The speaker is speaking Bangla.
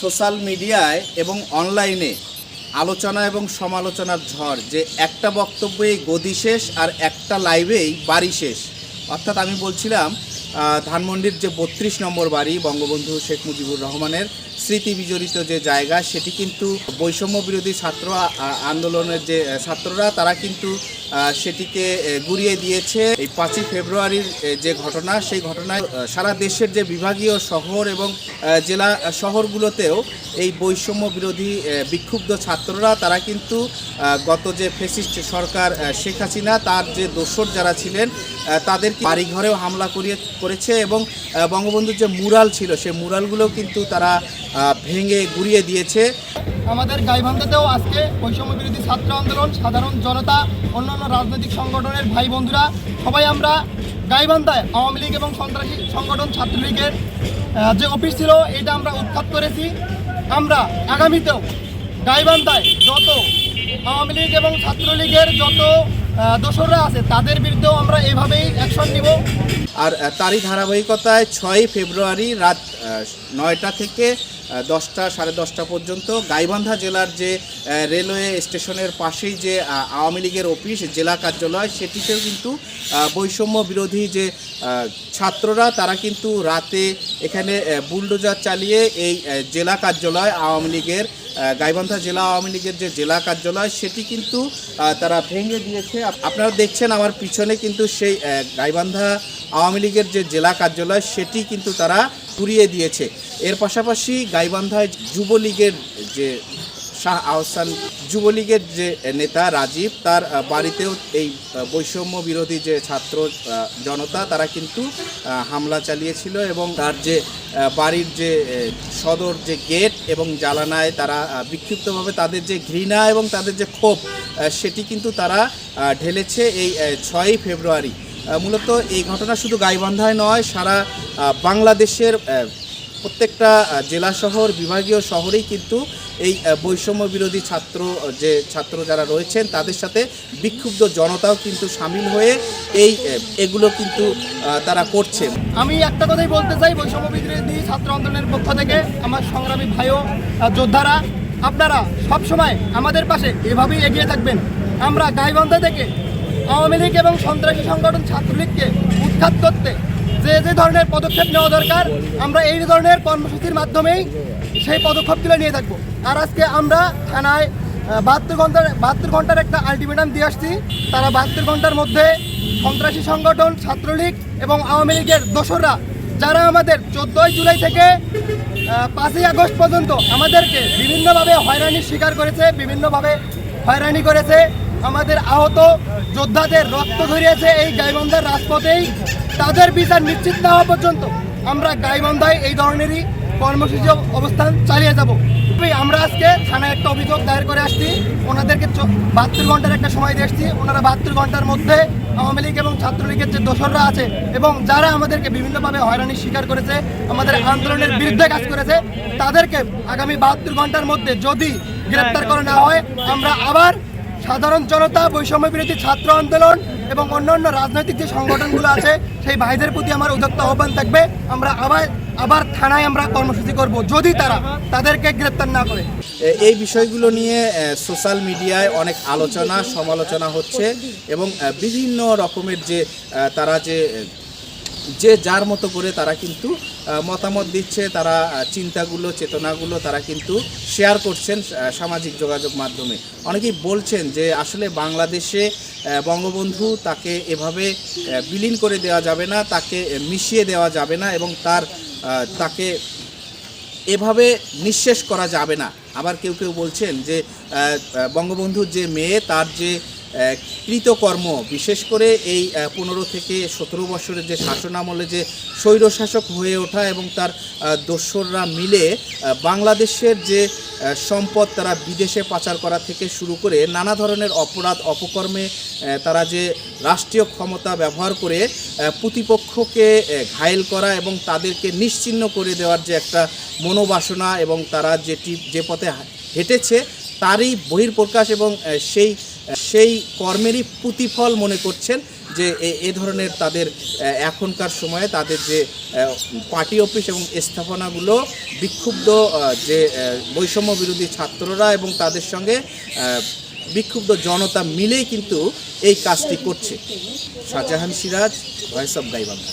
সোশ্যাল মিডিয়ায় এবং অনলাইনে আলোচনা এবং সমালোচনার ঝড় যে একটা বক্তব্যেই গদি শেষ আর একটা লাইভেই বাড়ি শেষ। অর্থাৎ আমি বলছিলাম ধানমন্ডির যে বত্রিশ নম্বর বাড়ি বঙ্গবন্ধু শেখ মুজিবুর রহমানের স্মৃতি বিজড়িত যে জায়গা, সেটি কিন্তু বৈষম্য বিরোধী ছাত্র আন্দোলনের যে ছাত্ররা, তারা কিন্তু সেটিকে গুড়িয়ে দিয়েছে। এই পাঁচই ফেব্রুয়ারির যে ঘটনা, সেই ঘটনায় সারা দেশের যে বিভাগীয় শহর এবং জেলা শহরগুলোতেও এই বৈষম্য বিরোধী বিক্ষুব্ধ ছাত্ররা, তারা কিন্তু গত যে ফেসিস্ট সরকার শেখ হাসিনা, তার যে দোসর যারা ছিলেন তাদের বাড়িঘরেও হামলা করিয়ে করেছে এবং বঙ্গবন্ধুর যে মুরাল ছিল, সেই মুরালগুলো কিন্তু তারা ভেঙে গুড়িয়ে দিয়েছে। আমাদের গাইবান্ধাতেও আজকে বৈষম্য বিরোধী ছাত্র আন্দোলন, সাধারণ জনতা, অন্যান্য রাজনৈতিক সংগঠনের ভাই বন্ধুরা সবাই আমরা গাইবান্ধায় আওয়ামী লীগ এবং সন্ত্রাসী সংগঠন ছাত্রলীগের যে অফিস ছিল, এটা আমরা উৎখাত করেছি। আমরা আগামীতেও গাইবান্ধায় যত আওয়ামী লীগ এবং ছাত্রলীগের যত দোসররা আছে, তাদের বিরুদ্ধেও আমরা এইভাবেই অ্যাকশন নিব। আর তারই ধারাবাহিকতায় ছয়ই ফেব্রুয়ারি রাত নয়টা থেকে দশটা, সাড়ে দশটা পর্যন্ত গাইবান্ধা জেলার যে রেলওয়ে স্টেশনের পাশেই যে আওয়ামী লীগের অফিস, জেলা কার্যালয়, সেটিতেও কিন্তু বৈষম্য বিরোধী যে ছাত্ররা, তারা কিন্তু রাতে এখানে বুলডোজার চালিয়ে এই জেলা কার্যালয় আওয়ামী লীগের গাইবান্ধা জেলা আওয়ামী লীগের যে জেলা কার্যালয়, সেটি কিন্তু তারা ভেঙে দিয়েছে। আপনারা দেখছেন আমার পিছনে কিন্তু সেই গাইবান্ধা আওয়ামী লীগের যে জেলা কার্যালয়, সেটি কিন্তু তারা ঘুরিয়ে দিয়েছে। এর পাশাপাশি গাইবান্ধায় যুবলীগের যে শাহ আহসান, যুবলীগের যে নেতা রাজীব, তার বাড়িতেও এই বৈষম্য বিরোধী যে ছাত্র জনতা, তারা কিন্তু হামলা চালিয়েছিল এবং তার যে বাড়ির যে সদর যে গেট এবং জ্বালানায় তারা বিক্ষিপ্তভাবে তাদের যে ঘৃণা এবং তাদের যে ক্ষোভ সেটি কিন্তু তারা ঢেলেছে এই ছয়ই ফেব্রুয়ারি। মূলত এই ঘটনা শুধু গাইবান্ধায় নয়, সারা বাংলাদেশের প্রত্যেকটা জেলা শহর বিভাগীয় শহরেই কিন্তু এই বৈষম্য বিরোধী ছাত্র যে ছাত্র যারা রয়েছেন, তাদের সাথে বিক্ষুব্ধ জনতাও কিন্তু সামিল হয়ে এই এগুলো কিন্তু তারা করছে। আমি একটা কথাই বলতে চাই, বৈষম্য বিরোধী ছাত্র আন্দোলনের পক্ষ থেকে আমার সংগ্রামী ভাইও যোদ্ধারা, আপনারা সব সময় আমাদের পাশে এভাবেই এগিয়ে থাকবেন। আমরা গাইবান্ধা থেকে আওয়ামী লীগ এবং সন্ত্রাসী সংগঠন ছাত্রলীগকে উৎখাত করতে যে যে ধরনের পদক্ষেপ নেওয়া দরকার, আমরা এই ধরনের কর্মসূচির মাধ্যমেই সেই পদক্ষেপগুলো নিয়ে থাকব। আর আজকে আমরা থানায় বাহাত্তর ঘণ্টার বাহাত্তর ঘণ্টার একটা আলটিমেটাম দিয়ে আসছি। তারা বাহাত্তর ঘণ্টার মধ্যে সন্ত্রাসী সংগঠন, ছাত্রলীগ এবং আওয়ামী লীগের দোসররা, যারা আমাদের চোদ্দোই জুলাই থেকে পাঁচই আগস্ট পর্যন্ত আমাদেরকে বিভিন্নভাবে হয়রানির শিকার করেছে, বিভিন্নভাবে হয়রানি করেছে, আমাদের আহত যোদ্ধাদের রক্ত ধরিয়েছে এই গাইবন্ধার রাজপথেই। তাদের বিচার নিশ্চিত না হওয়া পর্যন্ত আমরা গাইবান্ধায় এই ধরনেরই কর্মসূচি অবস্থান চালিয়ে যাব। আমরা আজকে থানায় একটা অভিযোগ দায়ের করে আসছি। ওনাদেরকে বাহাত্তর ঘণ্টার একটা সময় দিয়ে আসছি ওনারা বাহাত্তর ঘণ্টার মধ্যে আওয়ামী লীগ এবং ছাত্রলীগের যে দোসররা আছে এবং যারা আমাদেরকে বিভিন্নভাবে হয়রানির শিকার করেছে, আমাদের আন্দোলনের বিরুদ্ধে কাজ করেছে, তাদেরকে আগামী বাহাত্তর ঘণ্টার মধ্যে যদি গ্রেপ্তার করে নেওয়া হয়, আমরা আবার সাধারণ জনতা, বৈষম্য বিরোধী ছাত্র আন্দোলন এবং অন্যান্য রাজনৈতিক যে সংগঠনগুলো আছে, সেই ভাইদের প্রতি আমার উদ্যোক্ত আহ্বান থাকবে। আমরা আবার আবার থানায় আমরা কর্মসূচি করব, যদি তারা তাদেরকে গ্রেপ্তার না করে। এই বিষয়গুলো নিয়ে সোশ্যাল মিডিয়ায় অনেক আলোচনা, সমালোচনা হচ্ছে এবং বিভিন্ন রকমের যে তারা যে যে যার মতো করে তারা কিন্তু মতামত দিচ্ছে, তারা চিন্তাগুলো, চেতনাগুলো তারা কিন্তু শেয়ার করছেন সামাজিক যোগাযোগ মাধ্যমে। অনেকেই বলছেন যে আসলে বাংলাদেশে বঙ্গবন্ধু তাকে এভাবে বিলীন করে দেওয়া যাবে না, তাকে মিশিয়ে দেওয়া যাবে না এবং তার তাকে এভাবে নিঃশেষ করা যাবে না। আবার কেউ কেউ বলছেন যে বঙ্গবন্ধুর যে মেয়ে, তার যে কৃতকর্ম। বিশেষ করে এই পনেরো থেকে সতেরো বছরের যে শাসনামলে যে স্বৈরশাসক হয়ে ওঠা এবং তার আহ, দোসররা মিলে বাংলাদেশের যে সম্পদ তারা বিদেশে পাচার করা থেকে শুরু করে নানা ধরনের অপরাধ অপকর্মে তারা যে রাষ্ট্রীয় ক্ষমতা ব্যবহার করে প্রতিপক্ষকে ঘায়েল করা এবং তাদেরকে নিশ্চিহ্ন করে দেওয়ার যে একটা মনোবাসনা এবং তারা যেটি যে পথে হেঁটেছে তারই বহির্প্রকাশ এবং সেই সেই কর্মেরই প্রতিফল মনে করছেন যে এ- ধরনের তাদের এখনকার সময়ে তাদের যে পার্টি অফিস এবং স্থাপনাগুলো বিক্ষুব্ধ যে বৈষম্য বিরোধী ছাত্ররা এবং তাদের সঙ্গে বিক্ষুব্ধ জনতা মিলেই কিন্তু এই কাজটি করছে। Shahjahan Siraj voice of Gaibandha